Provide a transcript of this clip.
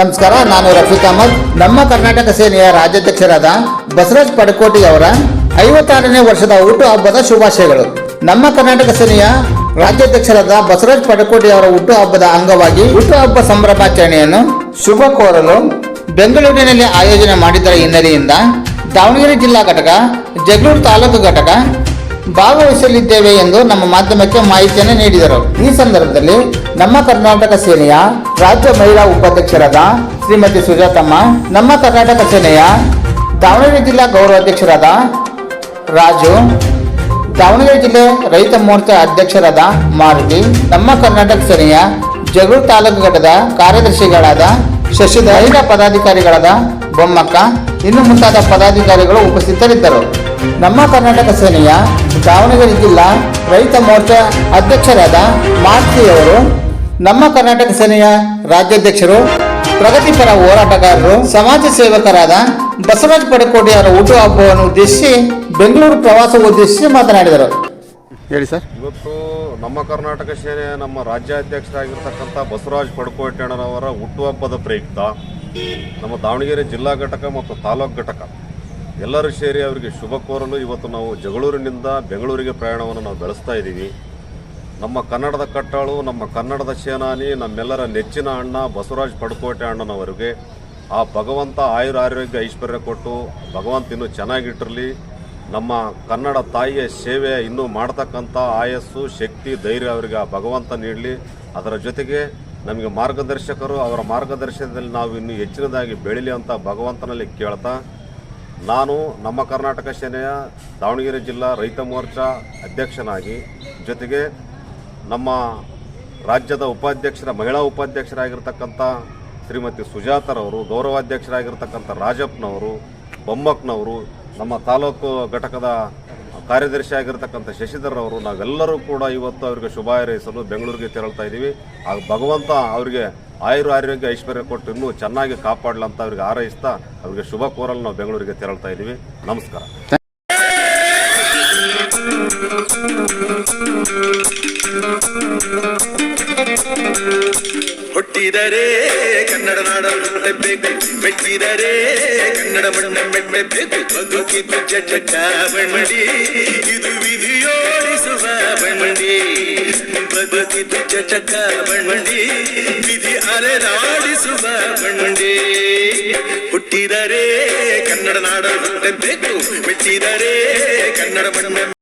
ನಮಸ್ಕಾರ, ನಾನು ರಫೀಕ್ ಅಹಮದ್. ನಮ್ಮ ಕರ್ನಾಟಕ ಸೇನೆಯ ರಾಜ್ಯಾಧ್ಯಕ್ಷರಾದ ಬಸವರಾಜ್ ಪಡಕೋಟಿ ಅವರ ಐವತ್ತಾರನೇ ವರ್ಷದ ಹುಟ್ಟು ಹಬ್ಬದ ಶುಭಾಶಯಗಳು. ನಮ್ಮ ಕರ್ನಾಟಕ ಸೇನೆಯ ರಾಜ್ಯಾಧ್ಯಕ್ಷರಾದ ಬಸವರಾಜ್ ಪಡಕೋಟಿ ಅವರ ಹುಟ್ಟು ಹಬ್ಬದ ಅಂಗವಾಗಿ ಹುಟ್ಟು ಹಬ್ಬ ಸಂಭ್ರಮಾಚರಣೆಯನ್ನು ಶುಭ ಕೋರಲು ಬೆಂಗಳೂರಿನಲ್ಲಿ ಆಯೋಜನೆ ಮಾಡಿದ್ದರ ಹಿನ್ನೆಲೆಯಿಂದ ದಾವಣಗೆರೆ ಜಿಲ್ಲಾ ಘಟಕ, ಜಗಳೂರು ತಾಲೂಕು ಘಟಕ ಭಾಗವಹಿಸಲಿದ್ದೇವೆ ಎಂದು ನಮ್ಮ ಮಾಧ್ಯಮಕ್ಕೆ ಮಾಹಿತಿಯನ್ನು ನೀಡಿದರು. ಈ ಸಂದರ್ಭದಲ್ಲಿ ನಮ್ಮ ಕರ್ನಾಟಕ ಸೇನೆಯ ರಾಜ್ಯ ಮಹಿಳಾ ಉಪಾಧ್ಯಕ್ಷರಾದ ಶ್ರೀಮತಿ ಸುಜಾತಮ್ಮ ನಮ್ಮ ಕರ್ನಾಟಕ ಸೇನೆಯ ದಾವಣಗೆರೆ ಜಿಲ್ಲಾ ಗೌರವಾಧ್ಯಕ್ಷರಾದ ರಾಜು ದಾವಣಗೆರೆ ಜಿಲ್ಲೆ ರೈತ ಮೋರ್ಚಾ ಅಧ್ಯಕ್ಷರಾದ ಮಾರುತಿ ನಮ್ಮ ಕರ್ನಾಟಕ ಸೇನೆಯ ಜಗಳೂರು ತಾಲೂಕು ಘಟದ ಕಾರ್ಯದರ್ಶಿಗಳಾದ ಶಶಿಧ ಪದಾಧಿಕಾರಿಗಳಾದ ಬೊಮ್ಮಕ್ಕ ಇನ್ನು ಮುಂತಾದ ಪದಾಧಿಕಾರಿಗಳು ಉಪಸ್ಥಿತರಿದ್ದರು. ನಮ್ಮ ಕರ್ನಾಟಕ ಸೇನೆಯ ದಾವಣಗೆರೆ ಜಿಲ್ಲಾ ರೈತ ಮೋರ್ಚಾ ಅಧ್ಯಕ್ಷರಾದ ಮಾರುತಿಯವರು ನಮ್ಮ ಕರ್ನಾಟಕ ಸೇನೆಯ ರಾಜ್ಯಾಧ್ಯಕ್ಷರು ಪ್ರಗತಿಪರ ಹೋರಾಟಗಾರರು ಸಮಾಜ ಸೇವಕರಾದ ಬಸವರಾಜ ಪಡಕೋಟಿ ಅವರ ಹುಟ್ಟುಹಬ್ಬವನ್ನು ಉದ್ದೇಶಿಸಿ ಬೆಂಗಳೂರು ಪ್ರವಾಸ ಉದ್ದೇಶಿಸಿ ಮಾತನಾಡಿದರು. ಹೇಳಿ ಸರ್. ಇವತ್ತು ನಮ್ಮ ಕರ್ನಾಟಕ ಸೇನೆ ನಮ್ಮ ರಾಜ್ಯಾಧ್ಯಕ್ಷರಾಗಿರ್ತಕ್ಕಂಥ ಬಸವರಾಜ್ ಪಡ್ಕೋಟಣ್ಣನವರ ಹುಟ್ಟುಹಬ್ಬದ ಪ್ರಯುಕ್ತ ನಮ್ಮ ದಾವಣಗೆರೆ ಜಿಲ್ಲಾ ಘಟಕ ಮತ್ತು ತಾಲೂಕು ಘಟಕ. ಎಲ್ಲರೂ ಸೇರಿ ಅವರಿಗೆ ಶುಭ ಕೋರಲು ಇವತ್ತು ನಾವು ಜಗಳೂರಿನಿಂದ ಬೆಂಗಳೂರಿಗೆ ಪ್ರಯಾಣವನ್ನು ನಾವು ಬೆಳೆಸ್ತಾ ಇದ್ದೀವಿ. ನಮ್ಮ ಕನ್ನಡದ ಕಟ್ಟಾಳು, ನಮ್ಮ ಕನ್ನಡದ ಸೇನಾನಿ, ನಮ್ಮೆಲ್ಲರ ನೆಚ್ಚಿನ ಅಣ್ಣ ಬಸವರಾಜ್ ಪಡ್ಕೋಟೆ ಅಣ್ಣನವರಿಗೆ ಆ ಭಗವಂತ ಆಯುರ ಆರೋಗ್ಯ ಐಶ್ವರ್ಯ ಕೊಟ್ಟು ಭಗವಂತ ಇನ್ನೂ ಚೆನ್ನಾಗಿಟ್ಟಿರಲಿ. ನಮ್ಮ ಕನ್ನಡ ತಾಯಿಯ ಸೇವೆ ಇನ್ನೂ ಮಾಡ್ತಕ್ಕಂಥ ಆಯಸ್ಸು, ಶಕ್ತಿ, ಧೈರ್ಯ ಅವರಿಗೆ ಆ ಭಗವಂತ ನೀಡಲಿ. ಅದರ ಜೊತೆಗೆ ನಮಗೆ ಮಾರ್ಗದರ್ಶಕರು, ಅವರ ಮಾರ್ಗದರ್ಶನದಲ್ಲಿ ನಾವು ಇನ್ನೂ ಹೆಚ್ಚಿನದಾಗಿ ಬೆಳೀಲಿ ಅಂತ ಭಗವಂತನಲ್ಲಿ ಕೇಳ್ತಾ ನಾನು ನಮ್ಮ ಕರ್ನಾಟಕ ಸೇನೆಯ ದಾವಣಗೆರೆ ಜಿಲ್ಲಾ ರೈತ ಮೋರ್ಚಾ ಅಧ್ಯಕ್ಷನಾಗಿ, ಜೊತೆಗೆ ನಮ್ಮ ರಾಜ್ಯದ ಉಪಾಧ್ಯಕ್ಷರ, ಮಹಿಳಾ ಉಪಾಧ್ಯಕ್ಷರಾಗಿರ್ತಕ್ಕಂಥ ಶ್ರೀಮತಿ ಸುಜಾತರವರು, ಗೌರವಾಧ್ಯಕ್ಷರಾಗಿರ್ತಕ್ಕಂಥ ರಾಜಪ್ಪನವರು, ಬೊಮ್ಮಕ್ಕನವರು, ನಮ್ಮ ತಾಲೂಕು ಘಟಕದ ಕಾರ್ಯದರ್ಶಿ ಆಗಿರ್ತಕ್ಕಂಥ ಶಶಿಧರ್ರವರು, ನಾವೆಲ್ಲರೂ ಕೂಡ ಇವತ್ತು ಅವರಿಗೆ ಶುಭ ಹಾರೈಸಲು ಬೆಂಗಳೂರಿಗೆ ತೆರಳ್ತಾ ಇದ್ದೀವಿ. ಆ ಭಗವಂತ ಅವರಿಗೆ ಆಯುರ ಆರೋಗ್ಯ ಐಶ್ವರ್ಯ ಕೊಟ್ಟು ಇನ್ನೂ ಚೆನ್ನಾಗಿ ಕಾಪಾಡಲಂತ ಅವ್ರಿಗೆ ಆರೈಸ್ತಾ ಅವರಿಗೆ ಶುಭ ಕೋರಲು ನಾವು ಬೆಂಗಳೂರಿಗೆ ತೆರಳ್ತಾ ಇದ್ದೀವಿ. ನಮಸ್ಕಾರ. ಹುಟ್ಟಿದರೆ ಕನ್ನಡ ನಾಡ ಬೇಕು ಮೆಟ್ಟಿದರೆ ಕನ್ನಡ ಮಣ್ಣ ಮೆಟ್ಟಬೇಕು ಬದುಕಿದ್ದು ಚಟ್ಟ ಬಣ್ಮಡಿ, ಇದು ವಿಧಿಯೋಡಿಸುವ ಬಣ್ಮಡಿ. ಬದುಕಿದ್ದು ಜಟಕ ಬಣ್ಮಡಿ ವಿಧಿ ಅಲೆದಾಡಿಸುವ ಬಣ್ಮಡಿ ಹುಟ್ಟಿದರೆ ಕನ್ನಡ ನಾಡ ಬೇಕು ಮೆಟ್ಟಿದರೆ ಕನ್ನಡ ಮಣ್ಣ